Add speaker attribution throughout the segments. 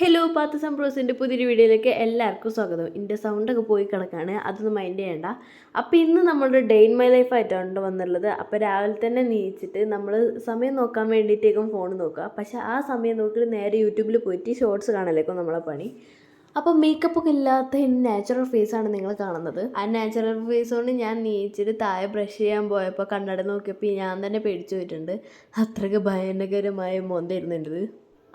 Speaker 1: Hello പാത്ത സംപ്രോസിന്റെ പുതിയൊരു വീഡിയോയിലേക്ക് എല്ലാവർക്കും സ്വാഗതം. എന്റെ സൗണ്ടൊക്കെ പോയി കിടക്കാണ് അതൊന്നും മൈൻഡ് ചെയ്യണ്ട. അപ്പോൾ ഇന്ന് നമ്മളുടെ ഡേ ഇൻ മൈ ലൈഫായിട്ടാണ് വന്നുള്ളത് അപ്പോൾ രാവിലെ തന്നെ നീച്ചിട്ട് നമ്മൾ സമയം നോക്കാൻ വേണ്ടിയിട്ടേക്കും ഫോൺ നോക്കുക. പക്ഷേ ആ സമയം നോക്കിയിട്ട് നേരെ യൂട്യൂബിൽ പോയിട്ട് ഷോർട്സ് കാണലേക്കും നമ്മളെ പണി. അപ്പോൾ മേക്കപ്പ് ഒക്കെ ഇല്ലാത്ത നാച്ചുറൽ ഫേസാണ് നിങ്ങൾ കാണുന്നത്. ആ നാച്ചുറൽ ഫേസ് കൊണ്ട് ഞാൻ നീച്ചിട്ട് താഴെ ബ്രഷ് ചെയ്യാൻ പോയപ്പോൾ കണ്ണട നോക്കിയപ്പോൾ ഞാൻ തന്നെ പേടിച്ചു പോയിട്ടുണ്ട്. അത്രയ്ക്ക് ഭയാനകരമായ മൊന്തായിരുന്നു എന്റെത്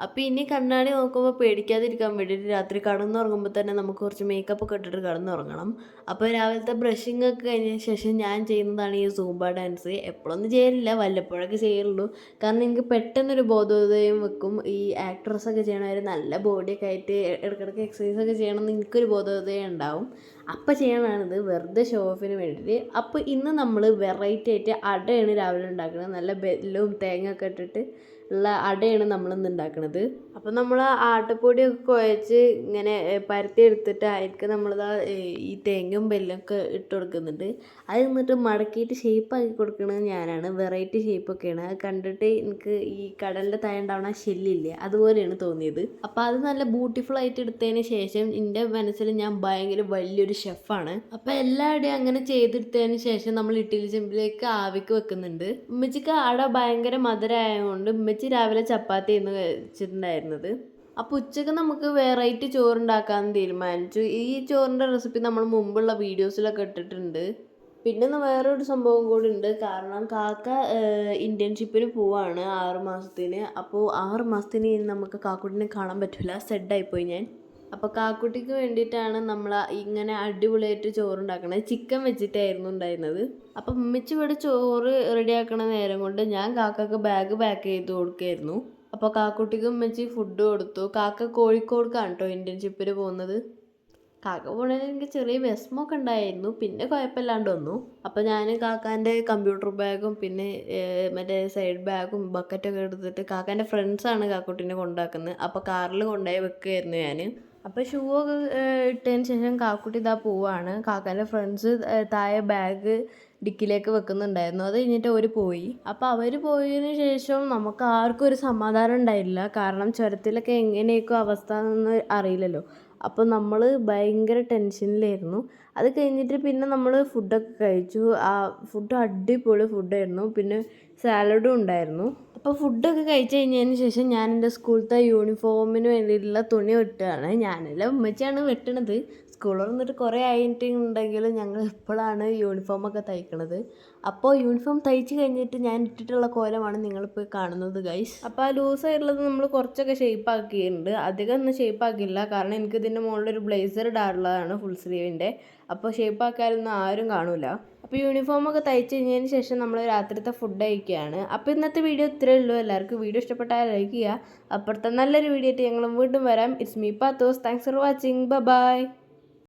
Speaker 1: അപ്പോൾ ഇനി കണ്ണാടി നോക്കുമ്പോൾ പേടിക്കാതിരിക്കാൻ വേണ്ടിയിട്ട് രാത്രി കടന്നുറങ്ങുമ്പോൾ തന്നെ നമുക്ക് കുറച്ച് മേക്കപ്പ് ഒക്കെ ഇട്ടിട്ട് കടന്നുറങ്ങണം അപ്പോൾ രാവിലത്തെ ബ്രഷിംഗ് ഒക്കെ കഴിഞ്ഞ ശേഷം ഞാൻ ചെയ്യുന്നതാണ് ഈ സൂംബ ഡാൻസ് എപ്പോഴൊന്നും ചെയ്യലില്ല വല്ലപ്പോഴൊക്കെ ചെയ്യുള്ളൂ കാരണം എനിക്ക് പെട്ടെന്നൊരു ബോധോദയം വെക്കും. ഈ ആക്ട്രസ് ഒക്കെ ചെയ്യണവർ നല്ല ബോഡിയൊക്കെ ആയിട്ട് ഇടയ്ക്കിടയ്ക്ക് എക്സസൈസ് ഒക്കെ ചെയ്യണമെന്ന് എനിക്കൊരു ബോധോദയം ഉണ്ടാവും. അപ്പോൾ ചെയ്യണതാണിത് വെറുതെ ഷോ ഓഫിന് വേണ്ടിയിട്ട് അപ്പോൾ ഇന്ന് നമ്മൾ വെറൈറ്റി ആയിട്ട് അടയാണ് രാവിലെ ഉണ്ടാക്കുന്നത് നല്ല ബെല്ലും തേങ്ങ ഒക്കെ ഇട്ടിട്ട് ഉള്ള അടയാണ് നമ്മൾ ഇന്ന് ഉണ്ടാക്കുന്നത് അപ്പോൾ നമ്മൾ ആട്ടപ്പൊടിയൊക്കെ കുഴച്ച് ഇങ്ങനെ പരത്തി എടുത്തിട്ട് അതിലേക്ക് നമ്മളിതാ ഈ തേങ്ങയും ബെല്ലൊക്കെ ഇട്ട് കൊടുക്കുന്നുണ്ട്. അത് എന്നിട്ട് മടക്കിയിട്ട് ഷേപ്പാക്കി കൊടുക്കുന്നത് ഞാനാണ്. വെറൈറ്റി ഷേപ്പൊക്കെയാണ് അത് കണ്ടിട്ട് എനിക്ക് ഈ കടലിന്റെ താഴെ ഉണ്ടാവണ ഷെല്ലില്ലേ അതുപോലെയാണ് തോന്നിയത്. അപ്പോൾ അത് നല്ല ബ്യൂട്ടിഫുൾ ആയിട്ട് എടുത്തതിന് ശേഷം എന്റെ മനസ്സിൽ ഞാൻ ഭയങ്കര വലിയൊരു ഷെഫാണ്. അപ്പോൾ എല്ലാവരുടെയും അങ്ങനെ ചെയ്തെടുത്തതിന് ശേഷം നമ്മൾ ഇഡ്ഡലി ചെമ്പിലേക്ക് ആവിക്ക് വെക്കുന്നുണ്ട്. ഉമ്മച്ചിക്ക് ആടെ ഭയങ്കര മധുരമായതുകൊണ്ട് ഉമ്മച്ചി രാവിലെ ചപ്പാത്തി എന്ന് വെച്ചിട്ടുണ്ടായിരുന്നത്. അപ്പോൾ ഉച്ചയ്ക്ക് നമുക്ക് വെറൈറ്റി ചോറുണ്ടാക്കാമെന്ന് തീരുമാനിച്ചു. ഈ ചോറിന്റെ റെസിപ്പി നമ്മൾ മുമ്പുള്ള വീഡിയോസിലൊക്കെ ഇട്ടിട്ടുണ്ട്. പിന്നെ വേറൊരു സംഭവം കൂടി ഉണ്ട്. കാരണം കാക്ക ഇന്റേൺഷിപ്പിന് പോവാണ് ആറ് മാസത്തിന്. അപ്പോൾ ആറ് മാസത്തിന് നമുക്ക് കാക്കുട്ടിനെ കാണാൻ പറ്റില്ല സെഡായിപ്പോയി ഞാൻ. അപ്പോൾ കാക്കുട്ടിക്ക് വേണ്ടിയിട്ടാണ് നമ്മൾ ഇങ്ങനെ അടിപൊളിയായിട്ട് ചോറുണ്ടാക്കണത്. ചിക്കൻ വെച്ചിട്ടായിരുന്നു ഉണ്ടായിരുന്നത്. അപ്പം ഉമ്മിച്ച് ഇവിടെ ചോറ് റെഡിയാക്കണ നേരം കൊണ്ട് ഞാൻ കാക്കക്ക് ബാഗ് പാക്ക് ചെയ്ത് കൊടുക്കുകയായിരുന്നു അപ്പോൾ കാക്കുട്ടിക്ക് ഉമ്മച്ചി ഫുഡ് കൊടുത്തു. കാക്ക കോഴിക്കോടുക്കാണ് കേട്ടോ ഇന്റേൺഷിപ്പിന് പോകുന്നത്. കാക്ക പോണതിന് എനിക്ക് ചെറിയ വിഷമമൊക്കെ ഉണ്ടായിരുന്നു. പിന്നെ കുഴപ്പമില്ലാണ്ട് വന്നു. അപ്പോൾ ഞാൻ കാക്കാന്റെ കമ്പ്യൂട്ടർ ബാഗും പിന്നെ മറ്റേ സൈഡ് ബാഗും ബക്കറ്റൊക്കെ എടുത്തിട്ട് കാക്കാന്റെ ഫ്രണ്ട്സാണ് കാക്കുട്ടീനെ കൊണ്ടാക്കുന്നത്. അപ്പോൾ കാറിൽ കൊണ്ടുപോയി വെക്കുകയായിരുന്നു ഞാൻ അപ്പോൾ ഷൂ ഒക്കെ ഇട്ടതിന് ശേഷം കാക്കുട്ടി ഇതാ പോവാണ്. കാക്കാന്റെ ഫ്രണ്ട്സ് താഴെ ബാഗ് ഡിക്കിലേക്ക് വെക്കുന്നുണ്ടായിരുന്നു. അത് കഴിഞ്ഞിട്ട് അവർ പോയി. അപ്പോൾ അവർ പോയതിന് ശേഷം നമുക്ക് ആർക്കും ഒരു സമാധാനം ഉണ്ടായില്ല. കാരണം ചുരത്തിലൊക്കെ എങ്ങനെയൊക്കെ അവസ്ഥ എന്ന് അറിയില്ലല്ലോ. അപ്പോൾ നമ്മൾ ഭയങ്കര ടെൻഷനിലായിരുന്നു അത് കഴിഞ്ഞിട്ട് പിന്നെ നമ്മൾ ഫുഡൊക്കെ കഴിച്ചു. ആ ഫുഡ് അടിപൊളി ഫുഡായിരുന്നു. പിന്നെ സാലഡും ഉണ്ടായിരുന്നു. അപ്പോൾ ഫുഡൊക്കെ കഴിച്ച് കഴിഞ്ഞതിന് ശേഷം ഞാൻ എന്റെ സ്കൂളത്തെ യൂണിഫോമിന് വേണ്ടിയിട്ടുള്ള തുണി വെട്ടുകയാണ്. ഞാനല്ല ഉമ്മച്ചിയാണ് വെട്ടണത്. സ്കൂൾ തുറന്നിട്ട് കുറേ ആയിട്ടുണ്ടെങ്കിലും ഞങ്ങൾ ഇപ്പോഴാണ് യൂണിഫോമൊക്കെ തയ്ക്കണത്. അപ്പോൾ യൂണിഫോം തയ്ച്ച് കഴിഞ്ഞിട്ട് ഞാൻ ഇട്ടിട്ടുള്ള കോലമാണ് നിങ്ങളിപ്പോൾ കാണുന്നത് ഗൈസ് അപ്പോൾ ആ ലൂസായിട്ടുള്ളത് നമ്മൾ കുറച്ചൊക്കെ ഷേപ്പ് ആക്കിയിട്ടുണ്ട് അധികം ഒന്നും ഷേപ്പ് ആക്കിയില്ല കാരണം എനിക്ക് ഇതിന്റെ മുകളിലൊരു ബ്ലേസർ ഇടാറുള്ളതാണ് ഫുൾ സ്ലീവിന്റെ അപ്പോൾ ഷേപ്പ് ആക്കാനൊന്നും ആരും കാണൂല. അപ്പോൾ യൂണിഫോമൊക്കെ തയ്ച്ചു കഴിഞ്ഞതിന് ശേഷം നമ്മൾ രാത്രിത്തെ ഫുഡ് കഴിക്കുകയാണ്. അപ്പോൾ ഇന്നത്തെ വീഡിയോ ഇത്രയേ ഉള്ളൂ. എല്ലാവർക്കും വീഡിയോ ഇഷ്ടപ്പെട്ടാൽ ലൈക്ക് ചെയ്യുക. അപ്പുറത്തെ നല്ലൊരു വീഡിയോ ആയിട്ട് ഞങ്ങൾ വീണ്ടും വരാം. It's me pathos thanks for watching bye